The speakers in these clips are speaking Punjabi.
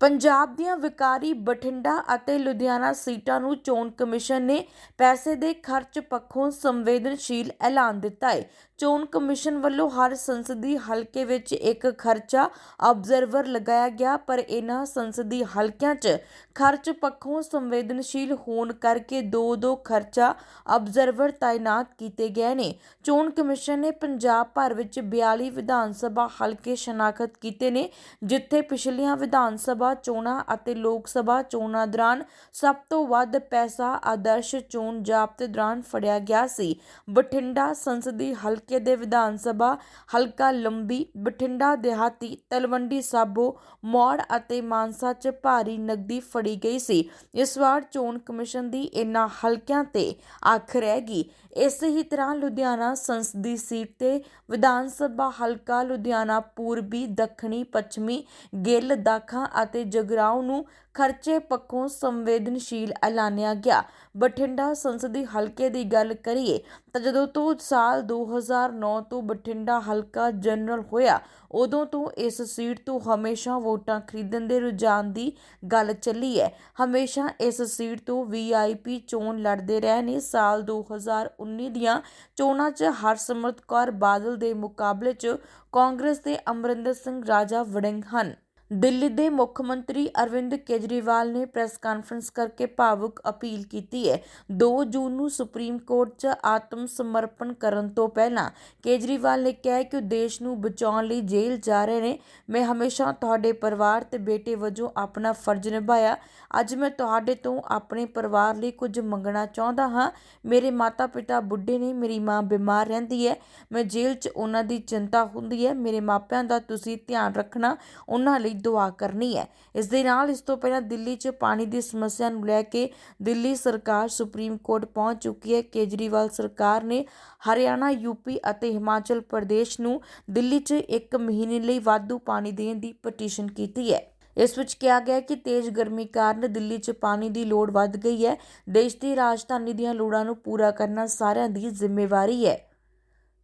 ਪੰਜਾਬ ਦੀਆਂ ਵਿਕਾਰੀ ਬਠਿੰਡਾ ਅਤੇ ਲੁਧਿਆਣਾ ਸੀਟਾਂ ਨੂੰ ਚੋਣ ਕਮਿਸ਼ਨ ਨੇ ਪੈਸੇ ਦੇ ਖਰਚ ਪੱਖੋਂ ਸੰਵੇਦਨਸ਼ੀਲ ਐਲਾਨ ਦਿੱਤਾ ਹੈ। ਚੋਣ ਕਮਿਸ਼ਨ ਵੱਲੋਂ ਹਰ ਸੰਸਦੀ ਹਲਕੇ ਵਿੱਚ ਇੱਕ ਖਰਚਾ ਆਬਜ਼ਰਵਰ ਲਗਾਇਆ ਗਿਆ, ਪਰ ਇਹਨਾਂ ਸੰਸਦੀ ਹਲਕਿਆਂ 'ਚ ਖਰਚ ਪੱਖੋਂ ਸੰਵੇਦਨਸ਼ੀਲ ਹੋਣ ਕਰਕੇ ਦੋ ਦੋ ਖਰਚਾ ਆਬਜ਼ਰਵਰ ਤਾਇਨਾਤ ਕੀਤੇ ਗਏ ਨੇ। ਚੋਣ ਕਮਿਸ਼ਨ ਨੇ ਪੰਜਾਬ ਭਰ ਵਿੱਚ 42 ਵਿਧਾਨ ਸਭਾ ਹਲਕੇ ਸ਼ਨਾਖਤ ਕੀਤੇ ਨੇ, ਜਿੱਥੇ ਪਿਛਲੀਆਂ ਵਿਧਾਨ ਸਭਾ ਚੋਣਾਂ ਅਤੇ ਲੋਕ ਸਭਾ ਚੋਣਾਂ ਦੌਰਾਨ ਸਭ ਤੋਂ ਵੱਧ ਪੈਸਾ ਆਦਰਸ਼ ਚੋਣ ਜ਼ਾਬਤੇ ਦੌਰਾਨ ਫੜਿਆ ਗਿਆ ਸੀ। ਬਠਿੰਡਾ ਸੰਸਦੀ ਹਲਕੇ ਦੇ ਵਿਧਾਨ ਸਭਾ ਹਲਕਾ ਲੰਬੀ, ਬਠਿੰਡਾ ਦਿਹਾਤੀ, ਤਲਵੰਡੀ ਸਾਬੋ, ਮੌੜ ਅਤੇ ਮਾਨਸਾ 'ਚ ਭਾਰੀ ਨਕਦੀ ਫੜੀ ਗਈ ਸੀ। ਇਸ ਵਾਰ ਚੋਣ ਕਮਿਸ਼ਨ ਦੀ ਇਨ੍ਹਾਂ ਹਲਕਿਆਂ ਤੇ ਅੱਖ ਰਹਿ ਗਈ। ਇਸੇ ਹੀ ਤਰ੍ਹਾਂ ਲੁਧਿਆਣਾ ਸੰਸਦੀ ਸੀਟ ਤੇ ਵਿਧਾਨ ਸਭਾ ਹਲਕਾ ਲੁਧਿਆਣਾ ਪੂਰਬੀ, ਦੱਖਣੀ, ਪੱਛਮੀ ਗਿੱਲ, ਦਾਖਾ ਅਤੇ ਜਗਰਾਉਂ ਨੂੰ ਖਰਚੇ ਪੱਖੋਂ ਸੰਵੇਦਨਸ਼ੀਲ ਐਲਾਨਿਆ ਗਿਆ। ਬਠਿੰਡਾ ਸੰਸਦੀ ਹਲਕੇ ਦੀ ਗੱਲ ਕਰੀਏ ਤਾਂ ਜਦੋਂ ਤੋਂ ਸਾਲ 2009 ਤੋਂ ਬਠਿੰਡਾ ਹਲਕਾ ਜਨਰਲ ਹੋਇਆ, ਉਦੋਂ ਤੋਂ ਇਸ ਸੀਟ ਤੋਂ ਹਮੇਸ਼ਾ ਵੋਟਾਂ ਖਰੀਦਣ ਦੇ ਰੁਝਾਨ ਦੀ ਗੱਲ ਚੱਲੀ ਹੈ। ਹਮੇਸ਼ਾ ਇਸ ਸੀਟ ਤੋਂ ਵੀਆਈਪੀ ਚੋਣ ਲੜਦੇ ਰਹੇ ਨੇ। ਸਾਲ 2019 ਦੀਆਂ ਚੋਣਾਂ 'ਚ ਹਰਸਿਮਰਤ ਕੌਰ ਬਾਦਲ ਦੇ ਮੁਕਾਬਲੇ 'ਚ ਕਾਂਗਰਸ ਦੇ ਅਮਰਿੰਦਰ ਸਿੰਘ ਰਾਜਾ ਵੜਿੰਗ ਹਨ। ਦਿੱਲੀ ਦੇ ਮੁੱਖ ਮੰਤਰੀ ਅਰਵਿੰਦ ਕੇਜਰੀਵਾਲ ਨੇ ਪ੍ਰੈਸ ਕਾਨਫਰੰਸ ਕਰਕੇ ਭਾਵੁਕ ਅਪੀਲ ਕੀਤੀ ਹੈ। 2 ਜੂਨ ਨੂੰ ਸੁਪਰੀਮ ਕੋਰਟ 'ਚ ਆਤਮ ਸਮਰਪਣ ਕਰਨ ਤੋਂ ਪਹਿਲਾਂ ਕੇਜਰੀਵਾਲ ਨੇ ਕਿਹਾ ਕਿ ਉਹ ਦੇਸ਼ ਨੂੰ ਬਚਾਉਣ ਲਈ ਜੇਲ੍ਹ ਜਾ ਰਹੇ ਨੇ। ਮੈਂ ਹਮੇਸ਼ਾ ਤੁਹਾਡੇ ਪਰਿਵਾਰ ਤੇ ਬੇਟੇ ਵਜੋਂ ਆਪਣਾ ਫਰਜ਼ ਨਿਭਾਇਆ। ਅੱਜ ਮੈਂ ਤੁਹਾਡੇ ਤੋਂ ਆਪਣੇ ਪਰਿਵਾਰ ਲਈ ਕੁਝ ਮੰਗਣਾ ਚਾਹੁੰਦਾ ਹਾਂ। ਮੇਰੇ ਮਾਤਾ-ਪਿਤਾ ਬੁੱਢੇ ਨੇ, ਮੇਰੀ ਮਾਂ ਬਿਮਾਰ ਰਹਿੰਦੀ ਹੈ। ਮੈਂ ਜੇਲ੍ਹ 'ਚ ਉਹਨਾਂ ਦੀ ਚਿੰਤਾ ਹੁੰਦੀ ਹੈ। ਮੇਰੇ ਮਾਪਿਆਂ ਦਾ ਤੁਸੀਂ ਧਿਆਨ ਰੱਖਣਾ, ਉਹਨਾਂ ਲਈ ਦੁਆ ਕਰਨੀ ਹੈ। ਇਸ ਦੇ ਨਾਲ ਇਸ ਤੋਂ ਪਹਿਲਾਂ ਦਿੱਲੀ 'ਚ ਪਾਣੀ ਦੀ ਸਮੱਸਿਆ ਨੂੰ ਲੈ ਕੇ ਦਿੱਲੀ ਸਰਕਾਰ ਸੁਪਰੀਮ ਕੋਰਟ ਪਹੁੰਚ ਚੁੱਕੀ ਹੈ। ਕੇਜਰੀਵਾਲ ਸਰਕਾਰ ਨੇ ਹਰਿਆਣਾ ਯੂਪੀ ਅਤੇ ਹਿਮਾਚਲ ਪ੍ਰਦੇਸ਼ ਨੂੰ ਦਿੱਲੀ 'ਚ ਇੱਕ ਮਹੀਨੇ ਲਈ ਵਾਧੂ ਪਾਣੀ ਦੇਣ ਦੀ ਪਟੀਸ਼ਨ ਕੀਤੀ ਹੈ। ਇਸ ਵਿੱਚ ਕਿਹਾ ਗਿਆ ਕਿ ਤੇਜ਼ ਗਰਮੀ ਕਾਰਨ ਦਿੱਲੀ 'ਚ ਪਾਣੀ ਦੀ ਲੋੜ ਵੱਧ ਗਈ ਹੈ। ਦੇਸ਼ ਦੀ ਰਾਜਧਾਨੀ ਦੀਆਂ ਲੋੜਾਂ ਨੂੰ ਪੂਰਾ ਕਰਨਾ ਸਾਰਿਆਂ ਦੀ ਜ਼ਿੰਮੇਵਾਰੀ ਹੈ।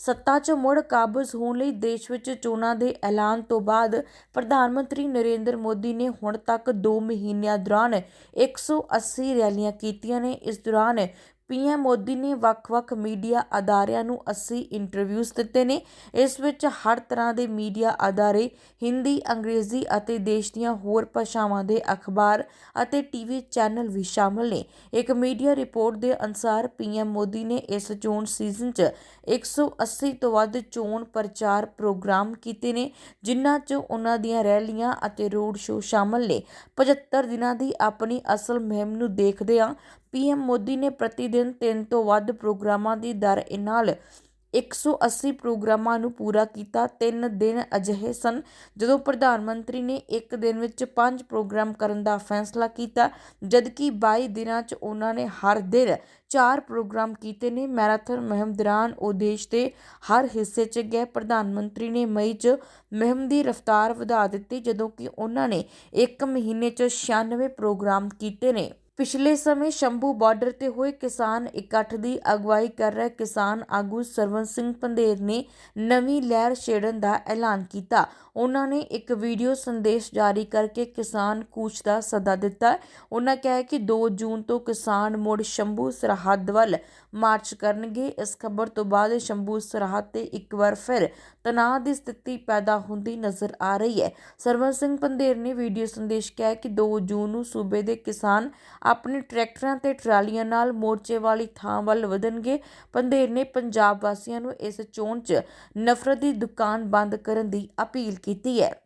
ਸੱਤਾ 'ਚ ਮੁੜ ਕਾਬਜ਼ ਹੋਣ ਲਈ ਦੇਸ਼ ਵਿੱਚ ਚੋਣਾਂ ਦੇ ਐਲਾਨ ਤੋਂ ਬਾਅਦ ਪ੍ਰਧਾਨ ਮੰਤਰੀ ਨਰਿੰਦਰ ਮੋਦੀ ਨੇ ਹੁਣ ਤੱਕ 2 ਮਹੀਨਿਆਂ ਦੌਰਾਨ 180 ਰੈਲੀਆਂ ਕੀਤੀਆਂ ਨੇ। ਇਸ ਦੌਰਾਨ ਪੀਐਮ ਮੋਦੀ ਨੇ ਵੱਖ-ਵੱਖ ਮੀਡੀਆ ਅਦਾਰਿਆਂ ਨੂੰ 80 ਇੰਟਰਵਿਊਜ਼ ਦਿੱਤੇ ਨੇ। ਇਸ ਵਿੱਚ ਹਰ ਤਰ੍ਹਾਂ ਦੇ ਮੀਡੀਆ ਅਦਾਰੇ, ਹਿੰਦੀ, ਅੰਗਰੇਜ਼ੀ ਅਤੇ ਦੇਸ਼ ਦੀਆਂ ਹੋਰ ਭਾਸ਼ਾਵਾਂ ਦੇ ਅਖਬਾਰ ਅਤੇ ਟੀਵੀ ਚੈਨਲ ਵੀ ਸ਼ਾਮਲ ਨੇ। ਇੱਕ ਮੀਡੀਆ ਰਿਪੋਰਟ ਦੇ ਅਨੁਸਾਰ ਪੀਐਮ ਮੋਦੀ ਨੇ ਇਸ ਚੋਣ ਸੀਜ਼ਨ 'ਚ 180 ਤੋਂ ਵੱਧ ਚੋਣ ਪ੍ਰਚਾਰ ਪ੍ਰੋਗਰਾਮ ਕੀਤੇ ਨੇ, ਜਿਨ੍ਹਾਂ 'ਚ ਉਹਨਾਂ ਦੀਆਂ ਰੈਲੀਆਂ ਅਤੇ ਰੋਡ ਸ਼ੋਅ ਸ਼ਾਮਲ ਨੇ। 75 ਦਿਨਾਂ ਦੀ ਆਪਣੀ ਅਸਲ ਮੁਹਿੰਮ ਨੂੰ ਦੇਖਦਿਆਂ ਪੀਐਮ ਮੋਦੀ ਨੇ ਪ੍ਰਤੀ ਦਿਨ ਤਿੰਨ ਤੋਂ ਵੱਧ ਪ੍ਰੋਗਰਾਮਾਂ ਦੀ ਦਰ ਨਾਲ 180 ਪ੍ਰੋਗਰਾਮਾਂ ਨੂੰ ਪੂਰਾ ਕੀਤਾ। ਤਿੰਨ ਦਿਨ ਅਜਿਹੇ ਸਨ ਜਦੋਂ ਪ੍ਰਧਾਨ ਮੰਤਰੀ ਨੇ ਇੱਕ ਦਿਨ ਵਿੱਚ ਪੰਜ ਪ੍ਰੋਗਰਾਮ ਕਰਨ ਦਾ ਫੈਸਲਾ ਕੀਤਾ, ਜਦਕਿ ਬਾਈ ਦਿਨਾਂ 'ਚ ਉਹਨਾਂ ਨੇ ਹਰ ਦਿਨ ਚਾਰ ਪ੍ਰੋਗਰਾਮ ਕੀਤੇ ਨੇ। ਮੈਰਾਥਨ ਮੁਹਿੰਮ ਦੌਰਾਨ ਉਹ ਦੇਸ਼ ਦੇ ਹਰ ਹਿੱਸੇ 'ਚ ਗਏ। ਪ੍ਰਧਾਨ ਮੰਤਰੀ ਨੇ ਮਈ 'ਚ ਮੁਹਿੰਮ ਦੀ ਰਫ਼ਤਾਰ ਵਧਾ ਦਿੱਤੀ, ਜਦੋਂ ਕਿ ਉਹਨਾਂ ਨੇ ਇੱਕ ਮਹੀਨੇ 'ਚ 96 ਪ੍ਰੋਗਰਾਮ ਕੀਤੇ ਨੇ। ਪਿਛਲੇ ਸਮੇਂ ਸ਼ੰਭੂ ਬਾਰਡਰ ਤੇ ਹੋਏ ਕਿਸਾਨ ਇਕੱਠ ਦੀ ਅਗਵਾਈ ਕਰ ਰਹੇ ਕਿਸਾਨ ਆਗੂ ਸਰਵਨ ਸਿੰਘ ਪੰਧੇਰ ਨੇ ਨਵੀਂ ਲਹਿਰ ਛੇੜਨ ਦਾ ਐਲਾਨ ਕੀਤਾ। ਉਹਨਾਂ ਨੇ ਇੱਕ ਵੀਡੀਓ ਸੰਦੇਸ਼ ਜਾਰੀ ਕਰਕੇ ਕਿਸਾਨ ਕੂਚ ਦਾ ਸੱਦਾ ਦਿੱਤਾ। ਉਹਨਾਂ ਕਿਹਾ ਕਿ 2 ਜੂਨ ਤੋਂ ਕਿਸਾਨ ਮੁੜ ਸ਼ੰਭੂ ਸਰਹੱਦ ਵੱਲ ਮਾਰਚ ਕਰਨਗੇ। ਇਸ ਖਬਰ ਤੋਂ ਬਾਅਦ ਸ਼ੰਭੂ ਸਰਹੱਦ ਤੇ ਇੱਕ ਵਾਰ ਫਿਰ ਤਣਾਅ ਦੀ ਸਥਿਤੀ ਪੈਦਾ ਹੁੰਦੀ ਨਜ਼ਰ ਆ ਰਹੀ ਹੈ। ਸਰਵਨ ਸਿੰਘ ਪੰਧੇਰ ਨੇ ਵੀਡੀਓ ਸੰਦੇਸ਼ ਕਿਹਾ ਕਿ 2 ਜੂਨ ਨੂੰ ਸੂਬੇ ਦੇ ਕਿਸਾਨ ਆਪਣੇ ਟਰੈਕਟਰਾਂ ਤੇ ਟਰਾਲੀਆਂ ਨਾਲ ਮੋਰਚੇ ਵਾਲੀ ਥਾਂ ਵੱਲ ਵਧਣਗੇ। ਪੰਧੇਰ ਨੇ ਪੰਜਾਬ ਵਾਸੀਆਂ ਨੂੰ ਇਸ ਚੋਣ 'ਚ ਨਫ਼ਰਤ ਦੀ ਦੁਕਾਨ ਬੰਦ ਕਰਨ ਦੀ ਅਪੀਲ ਕੀਤੀ ਹੈ।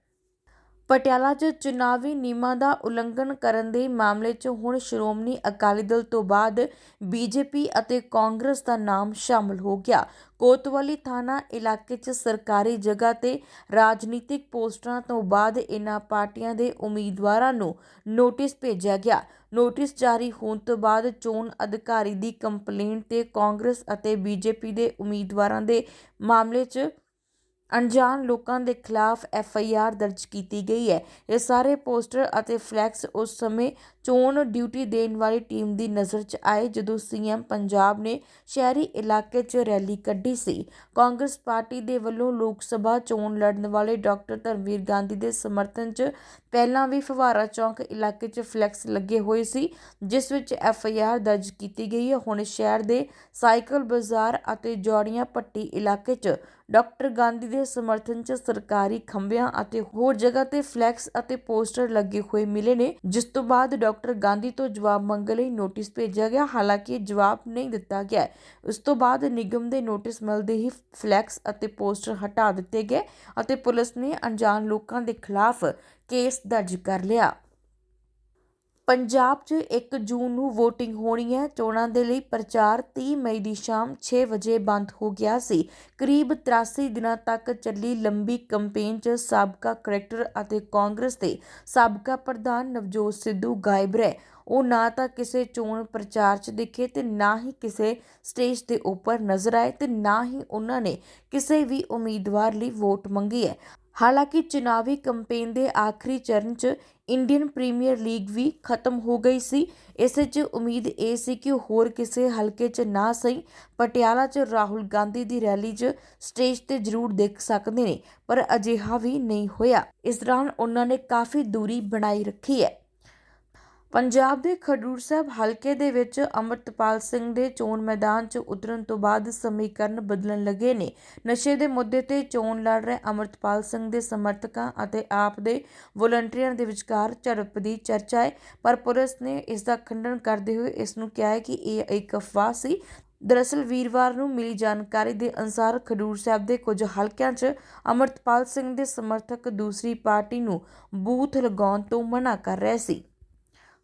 ਪਟਿਆਲਾ 'ਚ ਚੁਣਾਵੀ ਨਿਯਮਾਂ ਦਾ ਉਲੰਘਣ ਕਰਨ ਦੇ ਮਾਮਲੇ 'ਚ ਹੁਣ ਸ਼੍ਰੋਮਣੀ ਅਕਾਲੀ ਦਲ ਤੋਂ ਬਾਅਦ ਬੀਜੇਪੀ ਅਤੇ ਕਾਂਗਰਸ ਦਾ ਨਾਮ ਸ਼ਾਮਲ ਹੋ ਗਿਆ। ਕੋਤਵਾਲੀ ਥਾਣਾ ਇਲਾਕੇ 'ਚ ਸਰਕਾਰੀ ਜਗ੍ਹਾ ਤੇ ਰਾਜਨੀਤਿਕ ਪੋਸਟਰਾਂ ਤੋਂ ਬਾਅਦ ਇਨ੍ਹਾਂ ਪਾਰਟੀਆਂ ਦੇ ਉਮੀਦਵਾਰਾਂ ਨੂੰ ਨੋਟਿਸ ਭੇਜਿਆ ਗਿਆ। ਨੋਟਿਸ ਜਾਰੀ ਹੋਣ ਤੋਂ ਬਾਅਦ ਚੋਣ ਅਧਿਕਾਰੀ ਦੀ ਕੰਪਲੇਂਟ ਤੇ ਕਾਂਗਰਸ ਅਤੇ ਬੀਜੇਪੀ ਦੇ ਉਮੀਦਵਾਰਾਂ ਦੇ ਮਾਮਲੇ 'ਚ ਅਣਜਾਣ ਲੋਕਾਂ ਦੇ ਖਿਲਾਫ ਐਫ ਆਈ ਆਰ ਦਰਜ ਕੀਤੀ ਗਈ ਹੈ। ਇਹ ਸਾਰੇ ਪੋਸਟਰ ਅਤੇ ਫਲੈਕਸ ਉਸ ਸਮੇਂ ਚੋਣ ਡਿਊਟੀ ਦੇਣ ਵਾਲੀ ਟੀਮ ਦੀ ਨਜ਼ਰ 'ਚ ਆਏ ਜਦੋਂ ਸੀਐਮ ਪੰਜਾਬ ਨੇ ਸ਼ਹਿਰੀ ਇਲਾਕੇ 'ਚ ਰੈਲੀ ਕੱਢੀ ਸੀ। ਕਾਂਗਰਸ ਪਾਰਟੀ ਦੇ ਵੱਲੋਂ ਲੋਕ ਸਭਾ ਚੋਣ ਲੜਨ ਵਾਲੇ ਡਾਕਟਰ ਧਰਮਵੀਰ ਗਾਂਧੀ ਦੇ ਸਮਰਥਨ 'ਚ ਪਹਿਲਾਂ ਵੀ ਫਵਾਰਾ ਚੌਂਕ ਇਲਾਕੇ 'ਚ ਫਲੈਕਸ ਲੱਗੇ ਹੋਏ ਸੀ, ਜਿਸ ਵਿੱਚ ਐਫ ਆਈ ਆਰ ਦਰਜ ਕੀਤੀ ਗਈ ਹੈ। ਹੁਣ ਸ਼ਹਿਰ ਦੇ ਸਾਈਕਲ ਬਾਜ਼ਾਰ ਅਤੇ ਜੋੜੀਆਂ ਪੱਟੀ ਇਲਾਕੇ 'ਚ ਡਾਕਟਰ ਗਾਂਧੀ ਦੇ ਸਮਰਥਨ 'ਚ ਸਰਕਾਰੀ ਖੰਭਿਆਂ ਅਤੇ ਹੋਰ ਜਗ੍ਹਾ ਤੇ ਫਲੈਕਸ ਅਤੇ ਪੋਸਟਰ ਲੱਗੇ ਹੋਏ ਮਿਲੇ ਨੇ, ਜਿਸ ਤੋਂ ਬਾਅਦ ਡਾਕਟਰ ਗਾਂਧੀ ਤੋਂ ਜਵਾਬ ਮੰਗਣ ਲਈ ਨੋਟਿਸ ਭੇਜਿਆ ਗਿਆ ਹਾਲਾਂਕਿ ਜਵਾਬ ਨਹੀਂ ਦਿੱਤਾ ਗਿਆ ਹੈ। ਉਸ ਤੋਂ ਬਾਅਦ ਨਿਗਮ ਦੇ ਨੋਟਿਸ ਮਿਲਦੇ ਹੀ ਫਲੈਕਸ ਅਤੇ ਪੋਸਟਰ ਹਟਾ ਦਿੱਤੇ ਗਏ ਅਤੇ ਪੁਲਿਸ ਨੇ ਅਣਜਾਣ ਲੋਕਾਂ ਦੇ ਖਿਲਾਫ ਕੇਸ ਦਰਜ ਕਰ ਲਿਆ ਪੰਜਾਬ 'ਚ 1 ਜੂਨ ਨੂੰ VOTING ਹੋਣੀ ਹੈ। ਚੋਣਾਂ ਦੇ ਲਈ ਪ੍ਰਚਾਰ 30 ਮਈ ਦੀ ਸ਼ਾਮ 6 ਵਜੇ ਬੰਦ ਹੋ ਗਿਆ ਸੀ। ਕਰੀਬ 83 ਦਿਨਾਂ ਤੱਕ ਚੱਲੀ ਲੰਬੀ ਕੈਂਪੇਨ 'ਚ ਸਾਬਕਾ ਕਰੈਕਟਰ ਅਤੇ ਕਾਂਗਰਸ ਦੇ ਸਾਬਕਾ ਪ੍ਰਧਾਨ ਨਵਜੋਤ ਸਿੱਧੂ ਗਾਇਬ ਰਹੇ। ਉਹ ਨਾ ਤਾਂ ਕਿਸੇ ਚੋਣ ਪ੍ਰਚਾਰ 'ਚ ਦਿਖੇ ਤੇ ਨਾ ਹੀ ਕਿਸੇ ਸਟੇਜ ਦੇ ਉੱਪਰ ਨਜ਼ਰ ਆਏ ਤੇ ਨਾ ਹੀ ਉਹਨਾਂ ਨੇ ਕਿਸੇ ਵੀ ਉਮੀਦਵਾਰ ਲਈ ਵੋਟ ਮੰਗੀ ਹੈ। ਹਾਲਾਂਕਿ ਚੁਣਾਵੀ ਕੈਂਪੇਨ ਦੇ ਆਖਰੀ ਚਰਨ 'ਚ ਇੰਡੀਅਨ ਪ੍ਰੀਮੀਅਰ ਲੀਗ ਵੀ ਖਤਮ ਹੋ ਗਈ ਸੀ। ਇਸ 'ਚ ਉਮੀਦ ਇਹ ਸੀ ਕਿ ਉਹ ਹੋਰ ਕਿਸੇ ਹਲਕੇ 'ਚ ਨਾ ਸਹੀ, ਪਟਿਆਲਾ 'ਚ ਰਾਹੁਲ ਗਾਂਧੀ ਦੀ ਰੈਲੀ 'ਚ ਸਟੇਜ ਤੇ ਜ਼ਰੂਰ ਦੇਖ ਸਕਦੇ ਨੇ, ਪਰ ਅਜਿਹਾ ਵੀ ਨਹੀਂ ਹੋਇਆ। ਇਸ ਦੌਰਾਨ ਉਹਨਾਂ ਨੇ ਕਾਫੀ ਦੂਰੀ ਬਣਾਈ ਰੱਖੀ ਹੈ। ਪੰਜਾਬ ਦੇ ਖਡੂਰ ਸਾਹਿਬ ਹਲਕੇ ਦੇ ਵਿੱਚ ਅਮਰਤਪਾਲ ਸਿੰਘ ਦੇ ਚੋਣ ਮੈਦਾਨ 'ਚ ਉਤਰਨ ਤੋਂ ਬਾਅਦ ਸਮੀਕਰਨ ਬਦਲਣ ਲੱਗੇ ਨੇ। ਨਸ਼ੇ ਦੇ ਮੁੱਦੇ ਤੇ ਚੋਣ ਲੜ ਰਹੇ ਅਮਰਤਪਾਲ ਸਿੰਘ ਦੇ ਸਮਰਥਕਾਂ ਅਤੇ ਆਪ ਦੇ ਵੋਲੰਟੀਅਰਾਂ ਦੇ ਵਿਚਕਾਰ ਝੜਪ ਦੀ ਚਰਚਾ ਹੈ, ਪਰ ਪੁਲਿਸ ਨੇ ਇਸ ਦਾ ਖੰਡਨ ਕਰਦੇ ਹੋਏ ਇਸ ਨੂੰ ਕਿਹਾ ਹੈ ਕਿ ਇਹ ਇੱਕ ਅਫਵਾਹ ਸੀ। ਦਰਅਸਲ ਵੀਰਵਾਰ ਨੂੰ ਮਿਲੀ ਜਾਣਕਾਰੀ ਦੇ ਅਨੁਸਾਰ ਖਡੂਰ ਸਾਹਿਬ ਦੇ ਕੁਝ ਹਲਕਿਆਂ 'ਚ ਅਮਰਤਪਾਲ ਸਿੰਘ ਦੇ ਸਮਰਥਕ ਦੂਸਰੀ ਪਾਰਟੀ ਨੂੰ ਬੂਥ ਲਗਾਉਣ ਤੋਂ ਮਨਾ ਕਰ ਰਹੇ ਸੀ।